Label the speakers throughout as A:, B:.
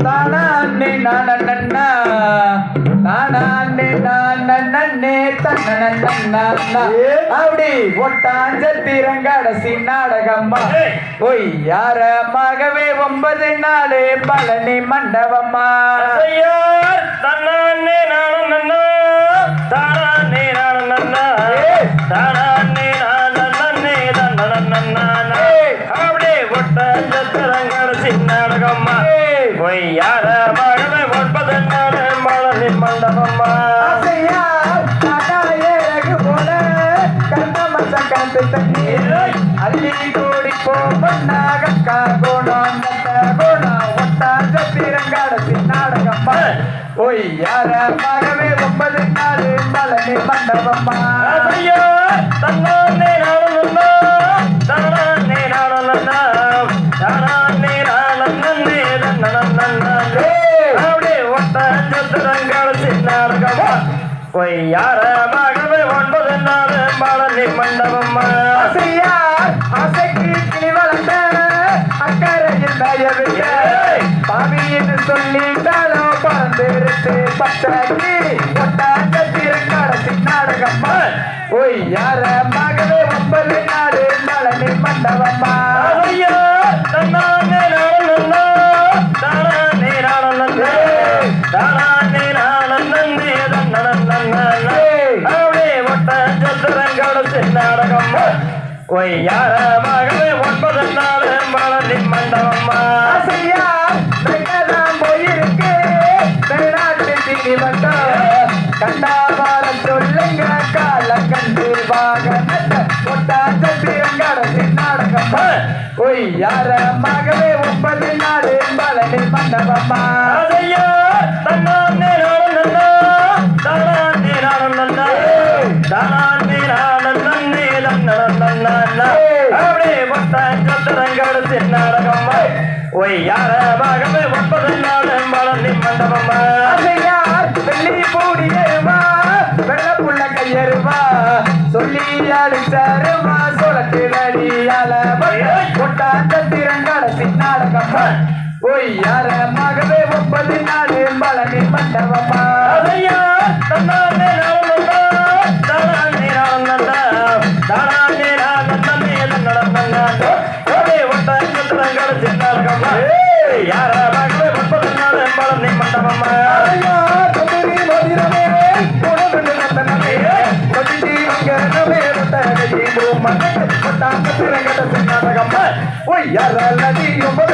A: தானான்னே நானண்ணா தானான்னே நானண்ணே தன்னண்ணா அப்படி ஒட்டாஞ்ச திரங்கடசி நாடகம்மா. ஒய் யாரமாகவே ஒன்பது நாள் பழனி மண்டபம்மா.
B: ஐயார் மகவே ஒன்பது மழை மண்டபம்மா
A: ஆசையா காட்டால ஏழகு போல கண்ணமச்ச காத்து தண்ணி அள்ளி கூடி போனாக காகோணம் கோணம் ஒட்டாஞ்ச திரங்கடசி நாடகம்மா ஒய் யாரமாகவே
B: போய் யார மகவே ஒன்பது நாள் பழனி மண்டபம்மா
A: ஆசையா ஆசைக்கு கிளி வளர்ந்த அக்கறையில் தயவில்லை பட்டாக்கி நாடகம்மா ஒன்பது நாடு பழனி மண்டபம்மா
B: ஐயா தானானே நானும் நன்னா தானானே நானும் நன்னே தன்னன நன்னா
A: ஏய்.
B: அப்படியே ஒட்டாஞ்சத்திரங்கள் சின்னாடகம்மா போய் யார மகவே ஒன்பது நாள் பழனி மண்டபம்மா
A: ஆசையா வெங்கதான் போயிருக்கு. வெளிநாட்டு வந்தோம் கண்டாபாரம் சொல்லுங்க கால கண்டு வாகனத்தை ஒட்டாஞ்ச திருங்கடசி நாடகம்மா ஒய் யாரமாகவே ஒன்பது பழனி மண்டபம்மா
B: ஒட்டாஞ்சத்திரங்கள் சின்னாடகம்மா ஒய்யார மகமே மகவே ஒன்பது நாள் பழனி மண்டபம்மா
A: வெள்ளி பூடியருமா வெள்ள புள்ள கையருமா சொல்லி அடிச்சாருமா சொலத்து வழியால கொட்டாந்த திரங்கடசி நாடகம்மா ஒய் யாரமாகவே ஒன்பது நாடு பழனி மண்டபம்மா
B: அதையா? தன்னானே ஒட்டாஞ்சத்திரங்கள் சின்னாடகம்மா ஒன்பது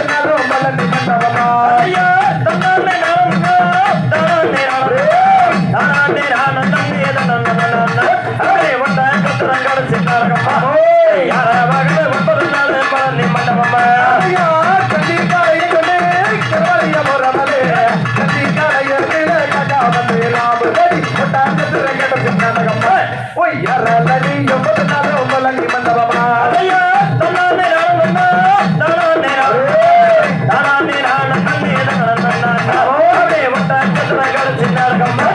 A: நடனனா, தன்னானே நடனனா, தன்னானே நடனனே நடனனா. அப்படி விட்டாங்க திரைக்கடசி நாடகமா.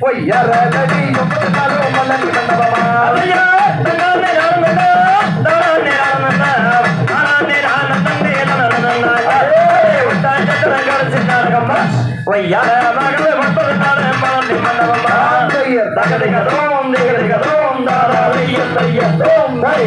A: பொய்யரலடி ஒன்பது நாளும் மலர்ந்து மண்டபமா.
B: நாள் பழனி மண்டபம்மா
A: ஆந்தையர்
B: தகதிக தோம் திகதிக தோம் தாரா ஐய ஐய தோம் தை